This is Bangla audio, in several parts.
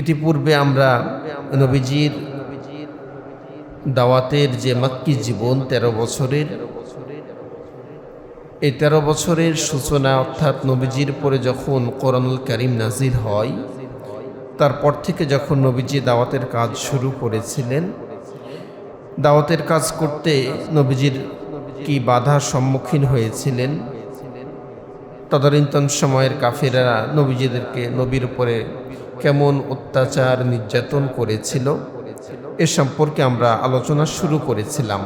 ইতিপূর্বে আমরা নবীজির দাওয়াতের যে মাক্কি জীবন তেরো বছরের, এই তেরো বছরের সূচনা অর্থাৎ নবীজির পরে যখন কোরআনুল করিম নাজির হয়, তারপর থেকে যখন নবীজি দাওয়াতের কাজ শুরু করেছিলেন, দাওয়াতের কাজ করতে নবীজির কি বাধার সম্মুখীন হয়েছিলেন, তদানীন্তন সময়ের কাফেরা নবীজিদেরকে নবীর উপরে কেমন অত্যাচার নির্যাতন করেছিল এ সম্পর্কে আমরা আলোচনা শুরু করেছিলাম।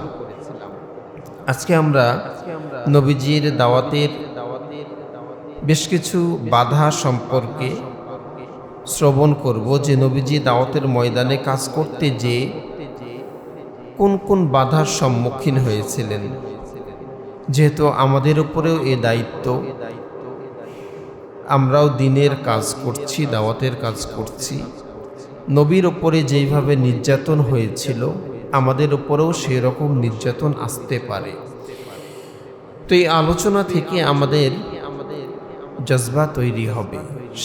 আজকে আমরা নবীজির দাওয়াতের বেশ কিছু বাধা সম্পর্কে শ্রবণ করব যে নবীজি দাওয়াতের ময়দানে কাজ করতে যে কোন কোন বাধার সম্মুখীন হয়েছিলেন। যেহেতু আমাদের উপরেও এ দায়িত্ব আমরাও দিনের কাজ করছি, দাওয়াতের কাজ করছি। নবীর ওপরে যেইভাবে নির্যাতন হয়েছিল, আমাদের উপরেও সেই রকম নির্যাতন আসতে পারে। তো এই আলোচনা থেকে আমাদের জজবা তৈরি হবে,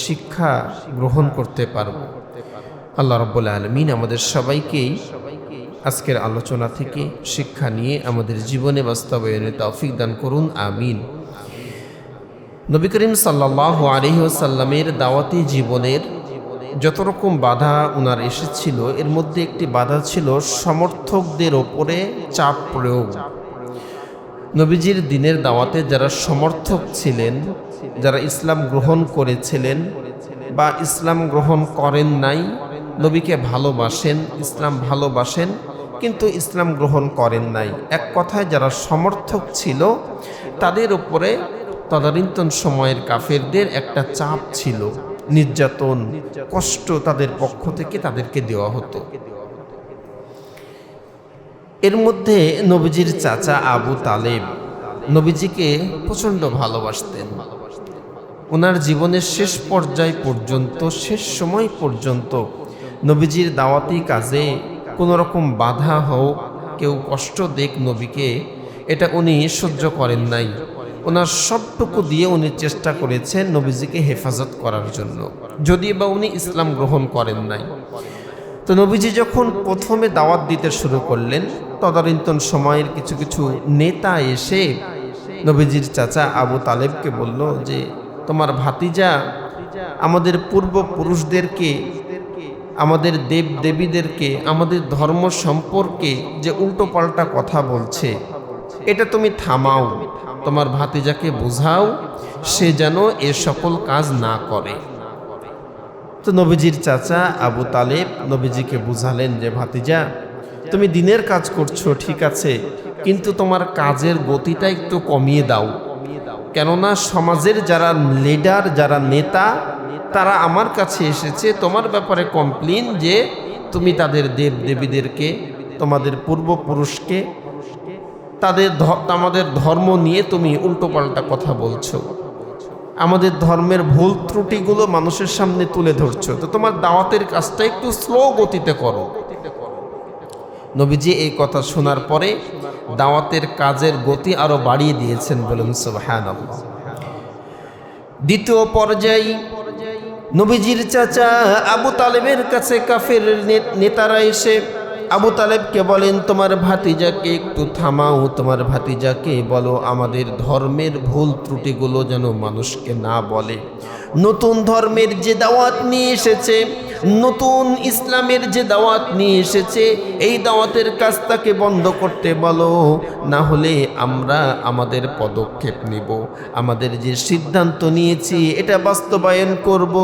শিক্ষা গ্রহণ করতে পারব। আল্লাহ রব্বুল আলমিন আমাদের সবাইকেই আজকের আলোচনা থেকে শিক্ষা নিয়ে আমাদের জীবনে বাস্তবায়নে তৌফিক দান করুন, আমিন। নবী করিম সাল্লাহ আলহিহসাল্লামের দাওয়াতি জীবনের যত রকম বাধা ওনার এসেছিল, এর মধ্যে একটি বাধা ছিল সমর্থকদের ওপরে চাপ প্রয়োগ। নবীজির দিনের দাওয়াতে যারা সমর্থক ছিলেন, যারা ইসলাম গ্রহণ করেছিলেন বা ইসলাম গ্রহণ করেন নাই, নবীকে ভালোবাসেন, ইসলাম ভালোবাসেন, কিন্তু ইসলাম গ্রহণ করেন নাই। এক কথায় যারা সমর্থক ছিল, তাদের উপরে তদানীন্তন সময়ের কাফেরদের একটা চাপ ছিল। নির্যাতন, কষ্ট তাদের পক্ষ থেকে তাদেরকে দেওয়া হতো। এর মধ্যে নবীজির চাচা আবু তালেব নবীজিকে প্রচণ্ড ভালোবাসতেন। ওনার জীবনের শেষ পর্যায় পর্যন্ত, শেষ সময় পর্যন্ত নবীজির দাওয়াতি কাজে কোনো রকম বাধা হোক, কেউ কষ্ট দেখ নবীকে, এটা উনি সহ্য করেন নাই। ওনার সবটুকু দিয়ে উনি চেষ্টা করেছেন নবীজিকে হেফাজত করার জন্য। যদি বা উনি ইসলাম গ্রহণ করেন নাই। তো নবীজি যখন প্রথমে দাওয়াত দিতে শুরু করলেন, তদানীন্তন সময়ের কিছু কিছু নেতা এসে নবীজির চাচা আবু তালেবকে বলল যে, তোমার ভাতিজা আমাদের পূর্বপুরুষদেরকে, আমাদের দেব দেবীদেরকে আমাদের ধর্ম সম্পর্কে যে উল্টো পাল্টা কথা বলছে এটা তুমি থামাও। তোমার ভাতিজাকে বোঝাও, সে যেন এ সকল কাজ না করে। তো নবীজির চাচা আবু তালেব নবীজিকে বুঝালেন যে, ভাতিজা, তুমি দিনের কাজ করছ, ঠিক আছে, কিন্তু তোমার কাজের গতিটা একটু কমিয়ে দাও। কেননা সমাজের যারা লিডার যারা নেতা, তারা আমার কাছে এসেছে। তোমার ব্যাপারে কমপ্লেন যে, তুমি তাদের দেব দেবীদেরকে তোমাদের পূর্বপুরুষকে তাদের আমাদের ধর্ম নিয়ে তুমি উল্টোপাল্টা কথা বলছো। আমাদের ধর্মের ভুল ত্রুটিগুলো মানুষের সামনে তুলে ধরছো। তো তোমার দাওয়াতের কাজটা একটু স্লো গতিতে করো। নবীজি এই কথা শোনার পরে দাওয়াতের কাজের গতি আরও বাড়িয়ে দিয়েছেন বলেন সুবহান দ্বিতীয় পর্যায়ে নবীজির চাচা আবু তালেবের কাছে কাফের নেতারা এসে আবু তালেবকে বলেন, তোমার ভাতিজাকে একটু থামাও, তোমার ভাতিজাকে বলো, আমাদের ধর্মের ভুল ত্রুটিগুলো যেন মানুষকে না বলে। নতুন ধর্মের যে দাওয়াত নিয়ে এসেছে নতুন ইসলামের যে দাওয়াত নিয়ে এসেছে, এই দাওয়াতের কাজ তাকে বন্ধ করতে বলো, না হলে আমরা আমাদের পদক্ষেপ নিব। আমাদের যে সিদ্ধান্ত নিয়েছি, এটা বাস্তবায়ন করব।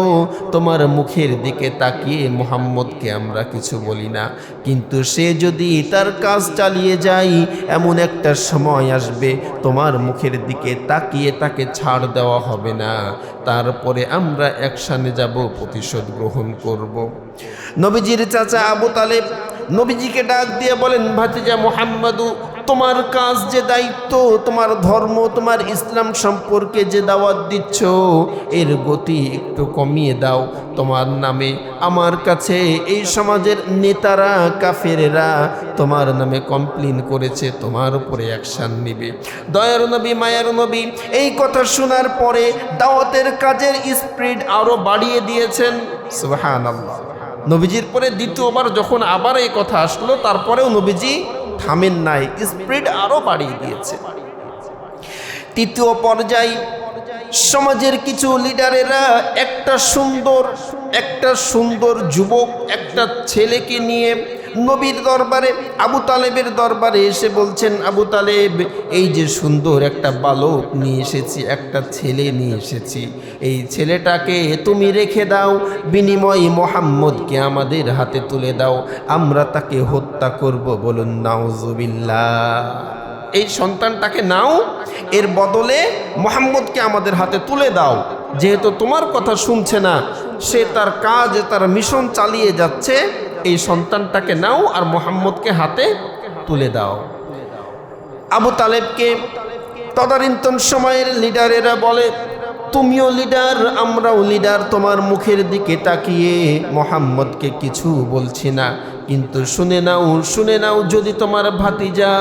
তোমার মুখের দিকে তাকিয়ে মোহাম্মদকে আমরা কিছু বলি না। কিন্তু সে যদি তার কাজ চালিয়ে যায়, এমন একটা সময় আসবে, তোমার মুখের দিকে তাকিয়ে তাকে ছাড় দেওয়া হবে না। তারপরে আমরা একসানে যাব, প্রতিশোধ গ্রহণ করব। নবীজির চাচা আবু তালেব নবীজিকে ডাক দিয়ে বলেন ভাতিজা মোহাম্মদু তোমার কাজ যে দায়িত্ব, তোমার ধর্ম, তোমার ইসলাম সম্পর্কে যে দাওয়াত দিচ্ছ, এর গতি একটু কমিয়ে দাও। তোমার নামে আমার কাছে এই সমাজের নেতারা, কাফেরেরা তোমার নামে কমপ্লেন করেছে, তোমার উপরে অ্যাকশান নিবে। দয়ার নবী, মায়ার নবী, এই কথা শোনার পরে দাওয়াতের কাজের স্পিড আরও বাড়িয়ে দিয়েছেন। সুবহানাল্লাহ। নবীজির পরে দ্বিতীয়বার যখন আবার এই কথা আসলো, তারপরেও নবীজি থামেন নাই স্প্রিড আরও বাড়িয়ে দিয়েছে। তৃতীয় পর্যায়ে সমাজের কিছু লিডারেরা একটা সুন্দর একটা সুন্দর যুবক, একটা ছেলেকে নিয়ে নবীর দরবারে, আবু তালেবের দরবারে এসে বলছেন, আবু তালেব, এই যে সুন্দর একটা বালক নিয়ে এসেছি, একটা ছেলে নিয়ে এসেছি। এই ছেলেটাকে তুমি রেখে দাও, বিনিময় মোহাম্মদকে আমাদের হাতে তুলে দাও, আমরা তাকে হত্যা করব বলুন, নাউজুবিল্লাহ। এই সন্তানটাকে নাও, এর বদলে মোহাম্মদকে আমাদের হাতে তুলে দাও। যেহেতু তোমার কথা শুনছে না, সে তার কাজ, তার মিশন চালিয়ে যাচ্ছে এই সন্তানটাকে নাও আর মোহাম্মদকে হাতে তুলে দাও। আবু তালেবকে তদারিন্তন সময়ের লিডারেরা বলে তুমিও লিডার আমরাও লিডার তোমার মুখের দিকে তাকিয়ে মোহাম্মদকে কিছু বলছি না। কিন্তু শুনে নাও শুনে নাও, যদি তোমার ভাতিজা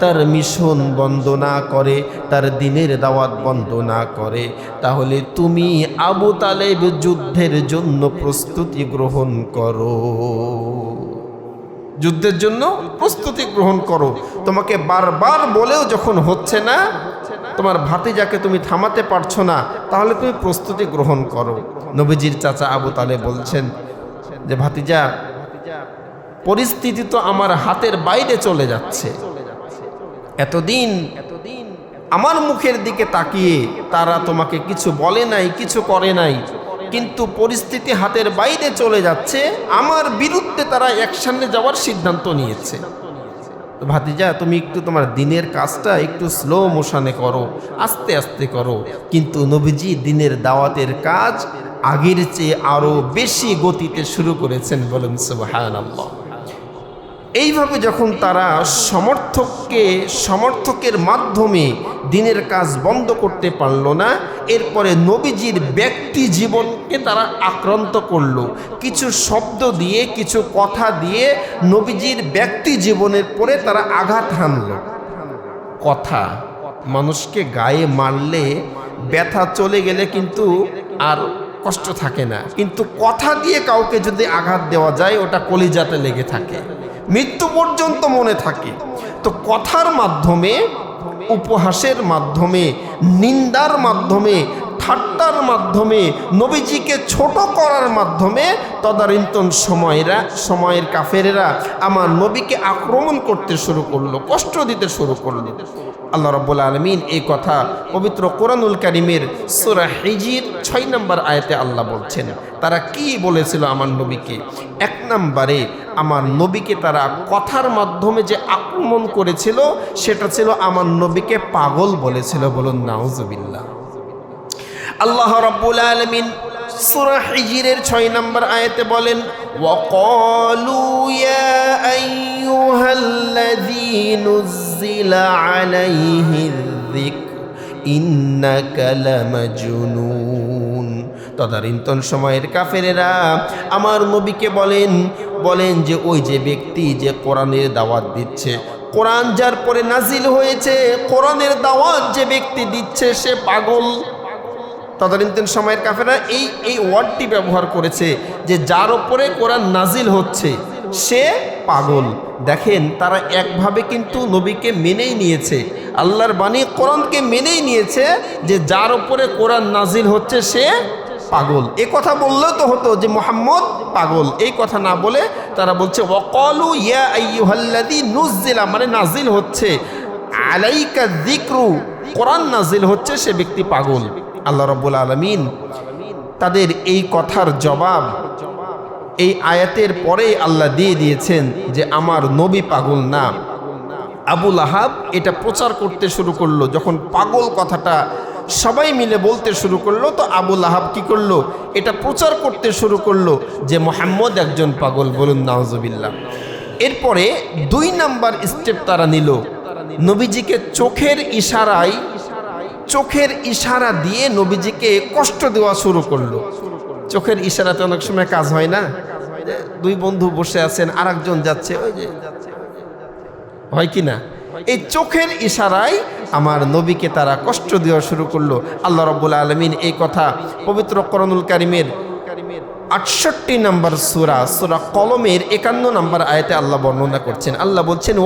তার মিশন বন্ধ না করে, তার দিনের দাওয়াত বন্ধ না করে, তাহলে তুমি আবু তালেব যুদ্ধের জন্য প্রস্তুতি গ্রহণ করো। যুদ্ধের জন্য প্রস্তুতি গ্রহণ করো। তোমাকে বারবার বলেও যখন হচ্ছে না, তোমার ভাতিজাকে তুমি থামাতে পারছ না, তাহলে তুমি প্রস্তুতি গ্রহণ করো। নবীজির চাচা আবু তালে বলছেন যে, ভাতিজা, পরিস্থিতি তো আমার হাতের বাইরে চলে যাচ্ছে। এতদিন আমার মুখের দিকে তাকিয়ে তারা তোমাকে কিছু বলে নাই, কিছু করে নাই। কিন্তু পরিস্থিতি হাতের বাইরে চলে যাচ্ছে। আমার বিরুদ্ধে তারা একসামনে যাওয়ার সিদ্ধান্ত নিয়েছে। ভাতিজা, তুমি একটু তোমার দিনের কাজটা একটু স্লো মোশনে করো, আস্তে আস্তে করো। কিন্তু নবীজি দিনের দাওয়াতের কাজ আগের চেয়ে আরও বেশি গতিতে শুরু করেছেন বলেন সুবহান এইভাবে যখন তারা সমর্থককে, সমর্থকের মাধ্যমে দিনের কাজ বন্ধ করতে পারল না, এরপরে নবীজির ব্যক্তি জীবনকে তারা আক্রান্ত করল। কিছু শব্দ দিয়ে, কিছু কথা দিয়ে নবীজির ব্যক্তি জীবনের পরে তারা আঘাত হানল। কথা, মানুষকে গায়ে মারলে ব্যথা চলে গেলে কিন্তু আর কষ্ট থাকে না। কিন্তু কথা দিয়ে কাউকে যদি আঘাত দেওয়া যায়, ওটা কলিজাতে লেগে থাকে। মৃত্যু পর্যন্ত মনে থাকে। তো কথার মাধ্যমে উপহাসের মাধ্যমে নিন্দার মাধ্যমে ঠাট্টার মাধ্যমে, নবীজিকে ছোট করার মাধ্যমে তদানীন্তন সময়েরা, সময়ের কাফেরেরা আমার নবীকে আক্রমণ করতে শুরু করল, কষ্ট দিতে শুরু করল। আল্লাহ রব্বুল আলমিন এই কথা পবিত্র কোরআনুল কারিমের সুরা হিজির ছয় নম্বর আয়তে আল্লাহ বলছেন, তারা কি বলেছিল আমার নবীকে? এক নম্বরে, আমার নবীকে তারা কথার মাধ্যমে যে আক্রমণ করেছিল, সেটা ছিল আমার নবীকে পাগল বলেছিল বলুন, নাউজুবিল্লাহ। আল্লাহ রাব্বুল আলামিন সূরা হিজরের 6 নম্বর আয়াতে বলেন, ওয়াকালু ইয়া আইয়ুহাল্লাযী নুজ্জিলা আলাইহি যিকর, ইন্নাকা লামাজনুন। তদানীন্তন সময়ের কাফেরেরা আমার নবীকে বলেন বলেন যে ওই যে ব্যক্তি যে কোরআনের দাওয়াত দিচ্ছে, কোরআন যার পরে নাজিল হয়েছে, কোরআনের দাওয়াত যে ব্যক্তি দিচ্ছে সে পাগল। তদানীন্তন সময়ের কাফেরা এই এই ওয়ার্ডটি ব্যবহার করেছে যে যার ওপরে কোরআন নাজিল হচ্ছে, সে পাগল। দেখেন, তারা একভাবে কিন্তু নবীকে মেনেই নিয়েছে। আল্লাহর বাণী কোরআনকে মেনেই নিয়েছে যে যার ওপরে কোরআন নাজিল হচ্ছে, সে পাগল। এ কথা বললেও তো হতো যে মোহাম্মদ পাগল। এই কথা না বলে তারা বলছে ওকলু ইয়া আইয়ুহাল্লাদি নুজিলা মানে নাজিল হচ্ছে। আলাইকা যিকরু কোরআন নাজিল হচ্ছে, সে ব্যক্তি পাগল। আল্লাহ রব্বুল আলমিন তাদের এই কথার জবাব এই আয়াতের পরেই আল্লাহ দিয়ে দিয়েছেন যে আমার নবী পাগল না। আবুল আহাব এটা প্রচার করতে শুরু করল, যখন পাগল কথাটা সবাই মিলে বলতে শুরু করল, তো আবুল আহাব কি করল? এটা প্রচার করতে শুরু করল যে মোহাম্মদ একজন পাগল, বলুন নওয়াজবিল্লা এরপরে দুই নাম্বার স্টেপ তারা নিল। নবীজিকে চোখের ইশারায় চোখের ইশারা দিয়ে নবীজিকে কষ্ট দেওয়া শুরু করল। চোখের ইশারাতে অনেক সময় কাজ হয় না? দুই বন্ধু বসে আছেন আর যাচ্ছে, ওই যে হয় কি না? এই চোখের ইশারায় আমার নবীকে তারা কষ্ট দেওয়া শুরু করল। আল্লাহ রব্বুল আলমিন এই কথা পবিত্র করণুল কারিমের আটষট্টি নম্বর সুরা সুরা কলমের একান্ন নম্বর আয়াতে আল্লাহ বর্ণনা করছেন। আল্লাহ বলছেন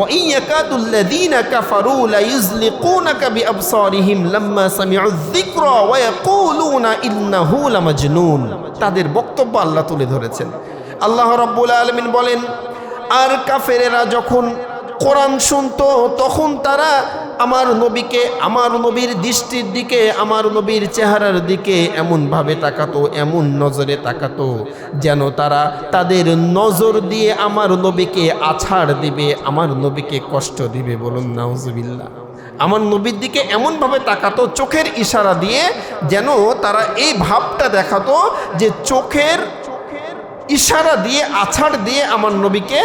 তাদের বক্তব্য আল্লাহ তুলে ধরেছেন। আল্লাহ রাব্বুল আলামিন বলেন, আর কাফেরেরা যখন কোরআন শুনতো, তখন তারা আমার নবীকে, আমার নবীর দৃষ্টির দিকে, আমার নবীর চেহারার দিকে এমনভাবে তাকাতো, এমন নজরে তাকাতো, যেন তারা তাদের নজর দিয়ে আমার নবীকে আছাড় দিবে, আমার নবীকে কষ্ট দিবে বলুন, নাউজুবিল্লাহ। আমার নবীর দিকে এমনভাবে তাকাতো, চোখের ইশারা দিয়ে যেন তারা এই ভাবটা দেখাতো যে চোখের ইশারা দিয়ে, আছাড় দিয়ে আমার নবীকে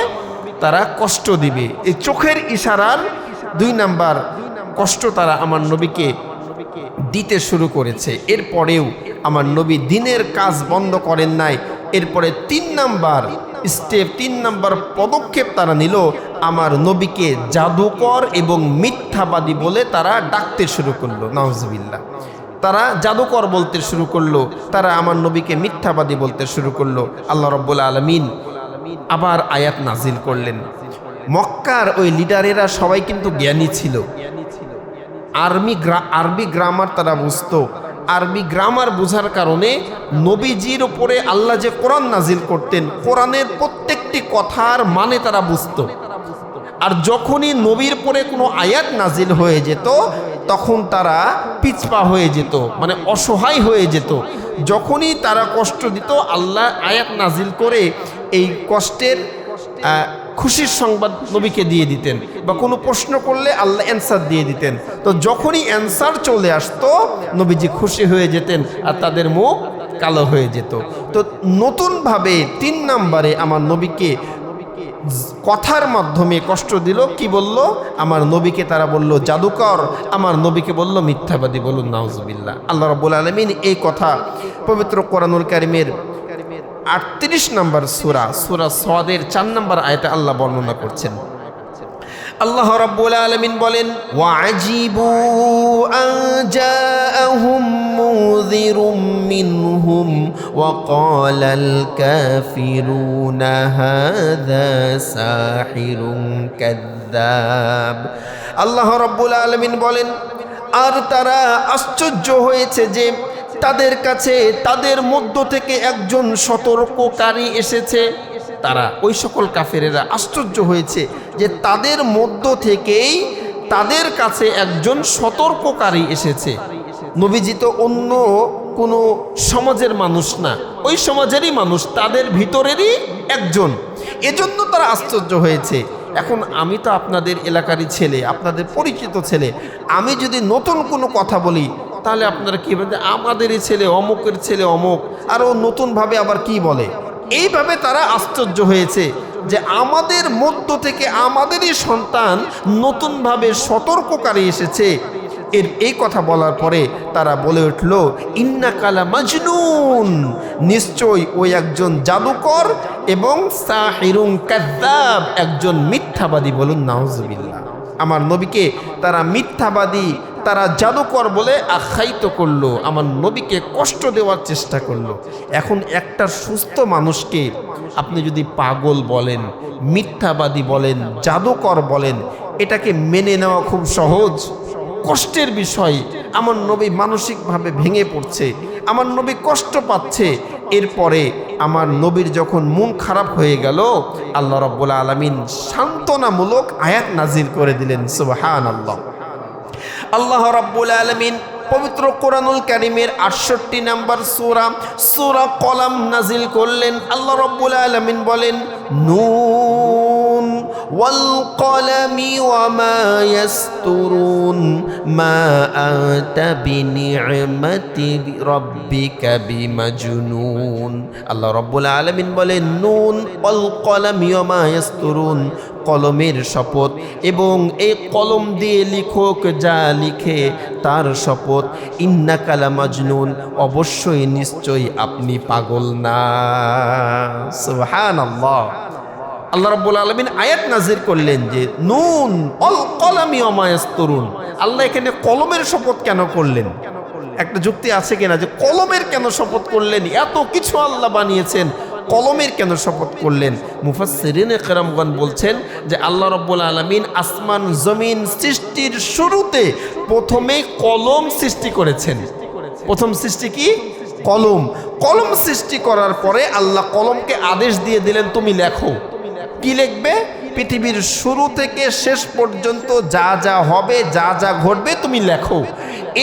তারা কষ্ট দিবে। এই চোখের ইশারার দুই নাম্বার কষ্ট তারা আমার নবীকে দিতে শুরু করেছে। এরপরেও আমার নবী দিনের কাজ বন্ধ করেন নাই। এরপরে তিন নাম্বার স্টেপ তিন নাম্বার পদক্ষেপ তারা নিল আমার নবীকে জাদুকর এবং মিথ্যাবাদী বলে তারা ডাকতে শুরু করল। নওয়াজবিল্লা তারা জাদুকর বলতে শুরু করল, তারা আমার নবীকে মিথ্যাবাদী বলতে শুরু করল। আল্লাহ রব্বুল আলমিন আবার আয়াত নাজিল করলেন। মক্কার ওই লিডারেরা সবাই কিন্তু জ্ঞানী ছিল। আর্মি আরবি গ্রামার তারা বুঝত। আরবি গ্রামার বোঝার কারণে নবীজির ওপরে আল্লাহ যে কোরআন নাজিল করতেন, কোরআনের প্রত্যেকটি কথার মানে তারা বুঝত। আর যখনই নবীর পরে কোনো আয়াত নাজিল হয়ে যেত, তখন তারা পিছপা হয়ে যেত মানে অসহায় হয়ে যেত। যখনই তারা কষ্ট দিত, আল্লাহ আয়াত নাজিল করে এই কষ্টের খুশির সংবাদ নবীকে দিয়ে দিতেন বা কোনো প্রশ্ন করলে আল্লাহ অ্যান্সার দিয়ে দিতেন। তো যখনই অ্যান্সার চলে আসতো, নবীজি খুশি হয়ে যেতেন আর তাদের মুখ কালো হয়ে যেত। তো নতুনভাবে তিন নাম্বারে আমার নবীকে কথার মাধ্যমে কষ্ট দিল, কি বলল? আমার নবীকে তারা বলল, জাদুকর। আমার নবীকে বলল, মিথ্যাবাদী। বলুন, নাউজুবিল্লাহ। আল্লাহ রব্বুল আলমিন এই কথা পবিত্র কোরআনুল কারিমের আটত্রিশ নম্বর সুরা সুরা সদের চার নম্বর আয়তে আল্লাহ বর্ণনা করছেন। আল্লাহ রাব্বুল আলামিন বলেন, ওয়াজিবু আন জাআহুম মুযিরুম মিনহুম ক্বালাল কাফিরুনা হাযা সাহিরুন কাযযাব। আল্লাহ রাব্বুল আলামিন বলেন, আর তারা আশ্চর্য হয়েছে যে তাদের কাছে, তাদের মধ্য থেকে একজন সতর্ককারী এসেছে। তারা, ওই সকল কাফেরেরা আশ্চর্য হয়েছে যে তাদের মধ্য থেকেই তাদের কাছে একজন সতর্ককারী এসেছে। নবীজি তো অন্য কোনো সমাজের মানুষ না, ওই সমাজেরই মানুষ, তাদের ভিতরেরই একজন। এজন্য তারা আশ্চর্য হয়েছে। এখন আমি তো আপনাদের এলাকারই ছেলে, আপনাদের পরিচিত ছেলে। আমি যদি নতুন কোনো কথা বলি তাহলে আপনারা কি বলেন আমাদেরই ছেলে, অমুকের ছেলে অমুক। আরও নতুনভাবে আবার কি বলে? এইভাবে তারা আশ্চর্য হয়েছে যে আমাদের মধ্য থেকে আমাদেরই সন্তান নতুনভাবে সতর্ককারী এসেছে। এর এই কথা বলার পরে তারা বলে উঠল ইন্না কালা মাজনুন। নিশ্চয়ই ওই একজন জাদুকর এবং সাহিরুং কাদ্দাব, একজন মিথ্যাবাদী বলুন, নাউজুবিল্লাহ। আমার নবীকে তারা মিথ্যাবাদী তারা জাদুকর বলে আখ্যায়িত করল, আমার নবীকে কষ্ট দেওয়ার চেষ্টা করল। এখন একটা সুস্থ মানুষকে আপনি যদি পাগল বলেন, মিথ্যাবাদী বলেন, জাদুকর বলেন, এটাকে মেনে নেওয়া খুব সহজ। কষ্টের বিষয়, আমার নবী মানসিকভাবে ভেঙে পড়ছে, আমার নবী কষ্ট পাচ্ছে। এরপরে আমার নবীর যখন মন খারাপ হয়ে গেল, আল্লাহ রব্বুল আলমিন সান্ত্বনামূলক আয়াত নাজির করে দিলেন সুবাহান আল্লাহ আল্লাহ রাব্বুল আলমিন পবিত্র কোরআনুল কারিমের আটষট্টি নাম্বার সুরা সুরা কলাম নাজিল করলেন। আল্লাহ রব্বুল আলমিন বলেন নুন কলামি ওয়ামা ইয়াসতুরুন, মা আতা বিনি'মাতি রাব্বিকা বিমাজনুন। আল্লাহ রব্বুল আলমিন বলেন, নুন ওয়াল কলামি ইয়াসতুরুন, কলমের শপথ এবং এই কলম দিয়ে লিখক যা লিখে তার শপথ। ইন্না কালা মাজনুন অবশ্যই নিশ্চয়ই আপনি পাগল না। সুবহান আল্লাহ রাব্বুল আলামিন আয়াত নাজির করলেন যে, নুন, অল কলামি অমায়াস তরুণ আল্লাহ এখানে কলমের শপথ কেন করলেন? একটা যুক্তি আছে কিনা যে, কলমের কেন শপথ করলেন? এত কিছু আল্লাহ বানিয়েছেন, কলমের কেন শপথ করলেন? মুফাসসিরিনে কেরামগণ বলছেন যে, আল্লাহ রব্বুল আলমিন আসমান, জমিন সৃষ্টির শুরুতে প্রথমে কলম সৃষ্টি করেছেন। প্রথম সৃষ্টি কি? কলম। কলম সৃষ্টি করার পরে আল্লাহ কলমকে আদেশ দিয়ে দিলেন, তুমি লেখো। কি লিখবে? পৃথিবীর শুরু থেকে শেষ পর্যন্ত যা যা হবে, যা যা ঘটবে তুমি লেখো।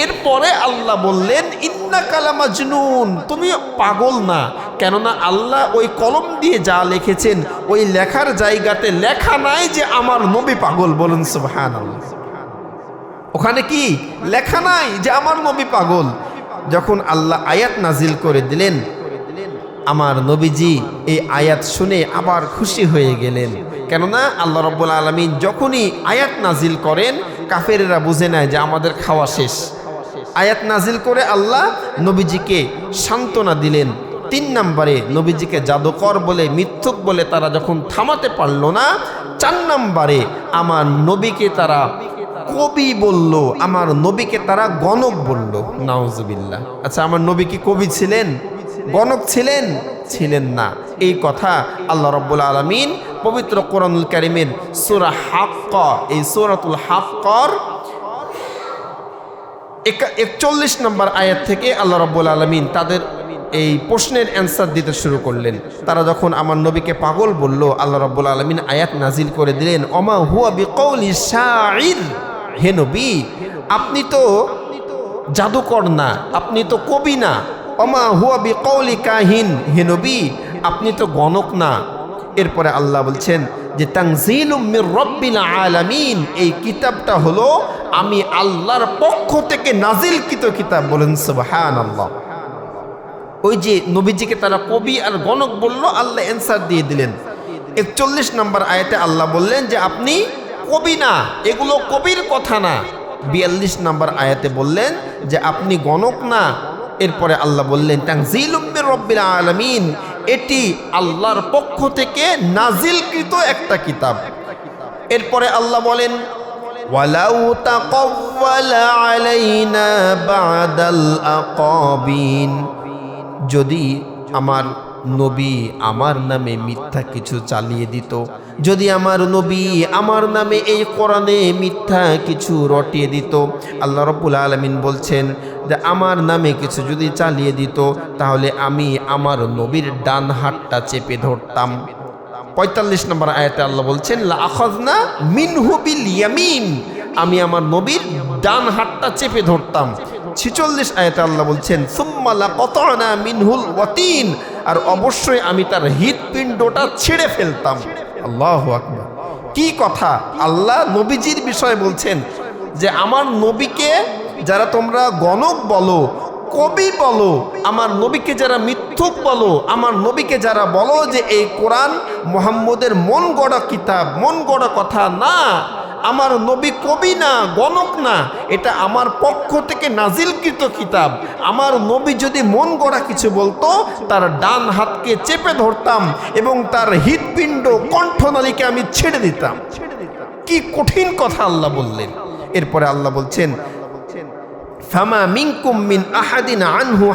এরপরে আল্লাহ বললেন, ইন্না কালামা জুনুন তুমি পাগল না, কেননা আল্লাহ ওই কলম দিয়ে যা লিখেছেন, ওই লেখার জায়গাতে লেখা নাই যে আমার নবী পাগল। বলুন সুবহান ওখানে কি? লেখা নাই যে আমার নবী পাগল। যখন আল্লাহ আয়াত নাজিল করে দিলেন আমার নবীজি এই আয়াত শুনে আবার খুশি হয়ে গেলেন। কেননা আল্লাহ রব্বুল আলমিন যখনই আয়াত নাজিল করেন, কাফেরেরা বুঝে নেয় যে আমাদের খাওয়া শেষ। আয়াত নাজিল করে আল্লাহ নবীজিকে সান্ত্বনা দিলেন। তিন নম্বরে নবীজিকে জাদুকর বলে, মিথ্যুক বলে তারা যখন থামাতে পারল না, চার নম্বরে আমার নবীকে তারা কবি বলল, আমার নবীকে তারা গণক বলল। নাউজুবিল্লাহ। আচ্ছা আমার নবী কি কবি ছিলেন? গণক ছিলেন? ছিলেন না। এই কথা আল্লাহ রব্বুল আলমিন পবিত্র কোরআনুল কারিমের সুরা হাক্ক, এই সুরাতুল হাক্কর একচল্লিশ নম্বর আয়াত থেকে আল্লাহ রব্বুল আলমিন তাদের এই প্রশ্নের অ্যান্সার দিতে শুরু করলেন। তারা যখন আমার নবীকে পাগল বলল, আল্লাহ রব্বুল আলমিন আয়াত নাজিল করে দিলেন অমা হুয়া বিকৌলি শাইর হে নবী, আপনি তো জাদুকর না, আপনি তো কবি না। অমা হুয়া বিকৌলি কাহিন, হে নবী, আপনি তো গণক না। এরপরে আল্লাহ বলছেন যে তাংজিলুম মির রব্বিল আলামিন, এই কিতাবটা হলো আমি আল্লাহর পক্ষ থেকে নাজিলকৃত কিতাব বলেন, সুবহানাল্লাহ। ওই যে নবীজিকে তারা কবি আর গণক বলল, আল্লাহ অ্যান্সার দিয়ে দিলেন। একচল্লিশ নম্বর আয়াতে আল্লাহ বললেন যে, আপনি কবি না, এগুলো কবির কথা না। বিয়াল্লিশ নম্বর আয়াতে বললেন যে, আপনি গণক না এরপরে আল্লাহ বললেন তাংজিলুম্মের রব্বিল আলমিন। এটি আল্লাহর পক্ষ থেকে নাজিলকৃত একটা কিতাব। এরপরে আল্লাহ বলেন যদি আমার নবী আমার নামে মিথ্যা কিছু চালিয়ে দিত যদি আমার নবী আমার নামে এই কোরআনে মিথ্যা কিছু রটিয়ে দিত, আল্লাহ রব্বুল আলমিন বলছেন যে আমার নামে কিছু যদি চালিয়ে দিত, তাহলে আমি আমার নবীর ডান হাতটা চেপে ধরতাম। পঁয়তাল্লিশ নম্বর আয়াতে আল্লাহ বলছেন আখজনা মিনহু বিল ইয়ামিন। আমি আমার নবীর ডান হাতটা চেপে ধরতাম। ছিচল্লিশ আয়াতে আল্লাহ বলছেন সুম্মালা কতনা মিনহুল ওয়াতিন। আর অবশ্যই আমি তার হৃৎপিণ্ডটা ছেড়ে ফেলতাম। আল্লাহ আকবর। কি কথা? আল্লাহ নবীজির বিষয়ে বলছেন যে, আমার নবীকে যারা তোমরা গণক বলো, কবি বলো, আমার নবীকে যারা মিথ্যুক বলো, আমার নবীকে যারা বলো যে, এই কোরআন মোহাম্মদের মন গড়া কিতাব, মন গড়া কথা না আমার নবী কবি না, গণক না, এটা আমার পক্ষ থেকে নাজিলকৃত কিতাব। আমার নবী যদি মন গড়া কিছু বলতো, তার ডান হাতকে চেপে ধরতাম এবং তার হৃৎপিণ্ড কণ্ঠনালীকে আমি ছেড়ে দিতাম। কি কঠিন কথা আল্লাহ বললেন। এরপরে আল্লাহ বলছেন আনহু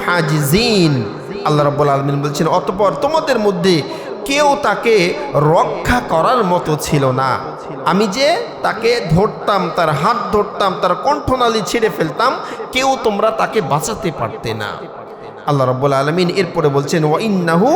আল্লাহ রাব্বুল আলমিন বলছেন, অতঃপর তোমাদের মধ্যে কেউ তাকে রক্ষা করার মতো ছিল না। আমি যে তাকে ধরতাম, তার হাত ধরতাম, তার কণ্ঠনালী ছেড়ে ফেলতাম, কেউ তোমরা তাকে বাঁচাতে পারতে না। আল্লাহ রব্বুল আলমিন এরপরে বলছেন ইন্নাহু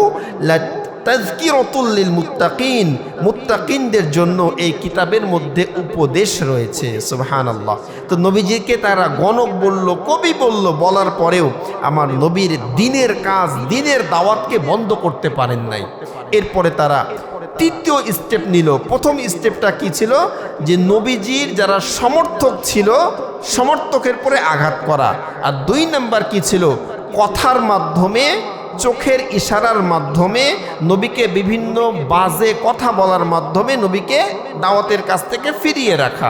তাজকিরতুল্লিল মুত্তাকিন, মুত্তাকিনদের জন্য এই কিতাবের মধ্যে উপদেশ রয়েছে সুবহান আল্লাহ তো নবীজিকে তারা গণক বলল, কবি বলল, বলার পরেও আমার নবীর দিনের কাজ, দিনের দাওয়াতকে বন্ধ করতে পারেন নাই। এরপরে তারা তৃতীয় স্টেপ নিল। প্রথম স্টেপটা কি ছিল? যে নবীজির যারা সমর্থক ছিল, সমর্থকের পরে আঘাত করা। আর দুই নাম্বার কি ছিল? কথার মাধ্যমে চোখের ইশারার মাধ্যমে নবীকে বিভিন্ন বাজে কথা বলার মাধ্যমে নবীকে দাওয়াতের কাছ থেকে ফিরিয়ে রাখা।